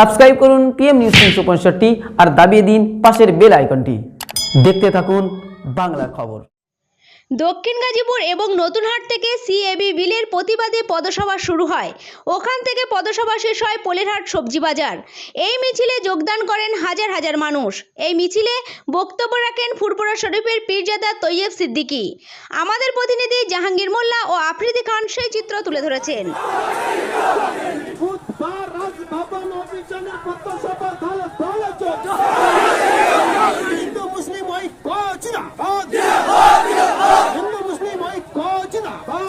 Subscribe করুন PM news তিনশো পঁয়ষট্টি আর দাবিয়ে দিন পাশের বেল আইকনটি। দেখতে থাকুন বাংলা খবর। দক্ষিণ গাজীপুর এবং নতুনহাট থেকে সিএবি বিলের প্রতিবাদে পদসভা শুরু হয়। ওখান থেকে পদসভা শেষ হয় পলেরহাট সবজি বাজার এই মিছিলে যোগদান করেন হাজার হাজার মানুষ। এই মিছিলে বক্তব্য রাখেন ফুরপুরা শরীফের পীরজাদা তৈয়ব সিদ্দিকী। আমাদের প্রতিনিধি জাহাঙ্গীর মোল্লা ও আফ্রিদি খান সেই চিত্র তুলে ধরেছেন। হিন্দু মুসলিম ঐক্য জিন্দাবাদ। হিন্দু মুসলিম ঐক্য জিন্দাবাদ।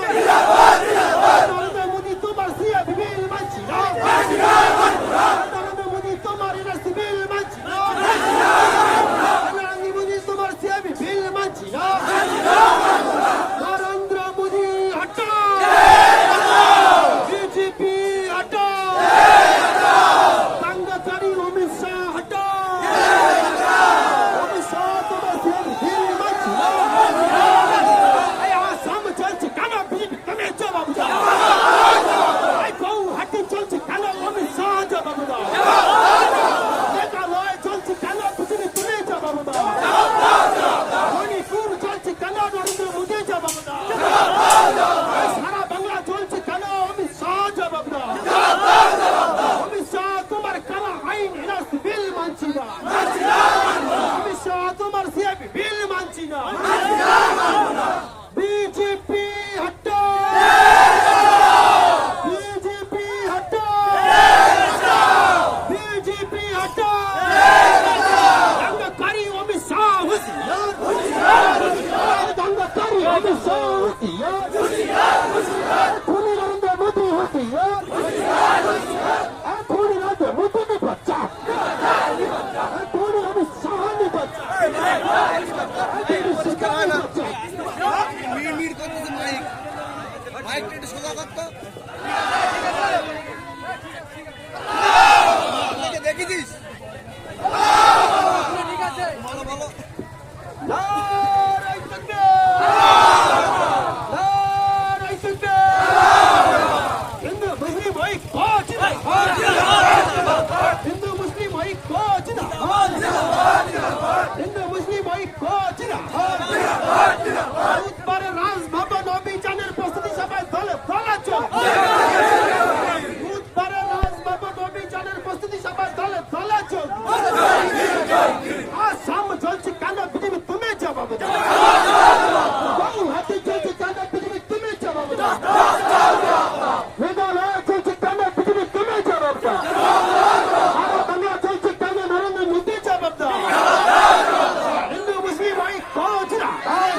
নরেন্দ্র মোদী তোমার সিএবি বিল মানছি না নরেন্দ্র মোদী তোমার এনআরসি বিল মানছি না নরেন্দ্র মোদী তোমার সিএবি বিল মানছি না নরেন্দ্র মোদী হটাও বিজেপি হটাও দাঙ্গাকারী অমিত শাহ হটাও অমিত শাহ তোমার সিএবি বিল মানছি না এই আসাম চলছে কেন বিজেপি তুমি জবাব দাও এই গৌহাটি চলছে কেন অমিত শাহ জবাব দাও মেঘালয় চলছে কেন বিজেপি তুমি জবাব দাও মণিপুর চলছে কেন নরেন্দ্র মোদী জবাব দাও এই সারা বাংলা চলছে কেন অমিত শাহ জবাব দাও অমিত শাহ তোমার কারা এনআরসি বিল মানছি না শাহ তোমার সিএবি বিল মানছি না বিজেপি হটাও বিজেপি হটাও বিজেপি হটাও দঙ্গকারী অমিত শাহ হুঁশিয়ার দঙ্গকারী অমিত শাহ হুঁশিয়ার খুনি নরেন্দ্র মোদী হুঁশিয়ার খুনি নরেন্দ্র মোদী নে বাচ্চা খুনি অমিত শাহ নে বাচ্চা মিড় মিড় করতেছে মাইক মাইকটা একটু সোজা করতো আপনাকে দেখেছিস বলো বলো নারাই তকবীর নারাই তকবীর হিন্দু মুসলিম ঐক্য জিন্দাবাদ হিন্দু মুসলিম ঐক্য জিন্দাবাদ হিন্দু মুসলিম ঐক্য জিন্দাবাদ বুধবারে রাজভবন অভিযানের প্রস্তুতি সভায় দলে দলে চলছে বুধবারে রাজভবন অভিযানের প্রস্তুতি সভায় দলে দলে চলছে আসাম চলছে কেন পৃথিবী তুমি জবাব দাও গৌহাটি চলছে কেন পৃথিবী তুমি জবাব দাও মেঘালয় চলছে কেন পৃথিবী তুমি জবাব দাও সারা বাংলা চলছে কেন নরেন্দ্র মোদী জবাব দাও হিন্দু মুসলিম ঐক্য জিন্দাবাদ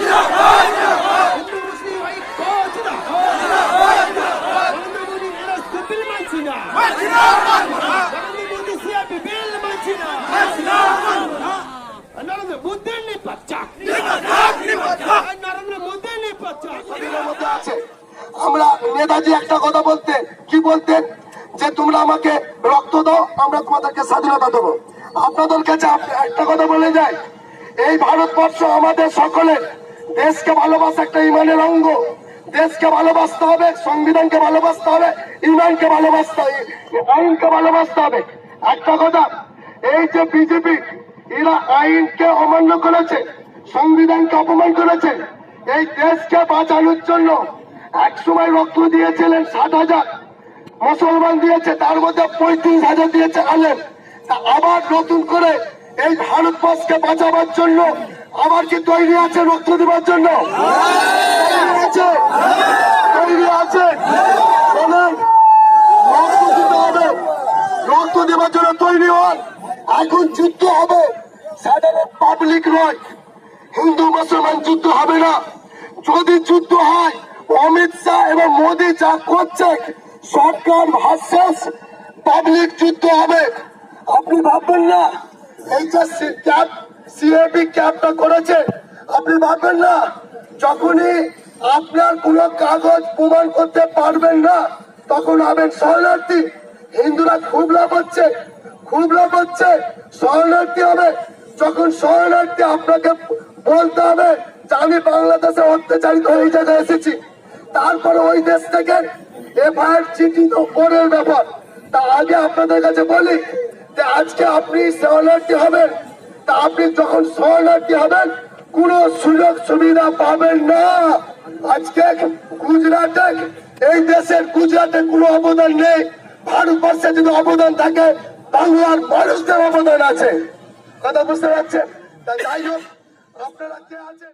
হিন্দু মুসলিম ঐক্য জিন্দাবাদ নরেন্দ্র মোদী এনআরসি বিল মানছি না নরেন্দ্র মোদী সিএবি বিল মানছি না নরেন্দ্র মোদী নি বাচ্চা নরেন্দ্র মোদী নি বাচ্চা আমরা নেতাজি একটা কথা বলতেন কি বলতেন যে তোমরা আমাকে রক্ত দাও, আমরা তোমাদেরকে স্বাধীনতা দেবো। আপনাদের কাছে একটা কথা বলে এই ভারতবর্ষ আমাদের সকলের দেশকে ভালোবাসা একটা ইমানের অঙ্গ। দেশকে ভালোবাসতে হবে, সংবিধানকে ভালোবাসতে হবে, ইমানকে ভালোবাসতে হবে, আইনকে ভালোবাসতে হবে। একটা কথা, এই যে বিজেপি, এরা আইনকে অমান্য করেছে, সংবিধানকে অপমান করেছে এই দেশকে বাঁচানোর জন্য এক সময় রক্ত দিয়েছিলেন ষাট হাজার, মুসলমান দিয়েছে, তার মধ্যে পঁয়ত্রিশ হাজার দিয়েছে আলেম। তা আবার নতুন করে এই ভারতবর্ষকে বাঁচাবার জন্য আবার কি তৈরি আছে রক্ত দেবার জন্য? তৈরি রক্ত দেওয়ার জন্য তৈরি হন। এখন যুদ্ধ হবে। সাধারণ পাবলিক নয়। হিন্দু, মুসলমান যুদ্ধ যদি যুদ্ধ হয়, অমিত শাহ এবং মোদি যা করছে, সরকার ভার্সেস পাবলিক যুদ্ধ হবে। আপনি ভাববেন না এই যে ক্যাব সিএবি ক্যাবটা করেছে। আপনি ভাববেন না, যখনই আপনার কোনো কাগজ প্রমাণ করতে পারবেন না, তখন হবেন শরণার্থী। হিন্দুরা খুব লাভ হচ্ছে, খুব লাভ হচ্ছে, শরণার্থী হবে। যখন শরণার্থী আপনাকে বলতে হবে আমি বাংলাদেশে অত্যাচারিত এই জায়গায় এসেছি, তারপরে ওই দেশ থেকে এফআইআর চিঠি তো পরের ব্যাপার। তা আগে আপনাদের কাছে বলি যে আজকে আপনি শরণার্থী হবেন, তা আপনি যখন শরণার্থী হবেন সুযোগ সুবিধা পাবেন না। আজকে গুজরাটে, এই দেশের গুজরাটে কোনো অবদান নেই। ভারতবর্ষে যদি অবদান থাকে, বাংলার মানুষদের অবদান আছে। কথা বুঝতে পারছেন? তা যাই হোক, আপনারা কে আছেন?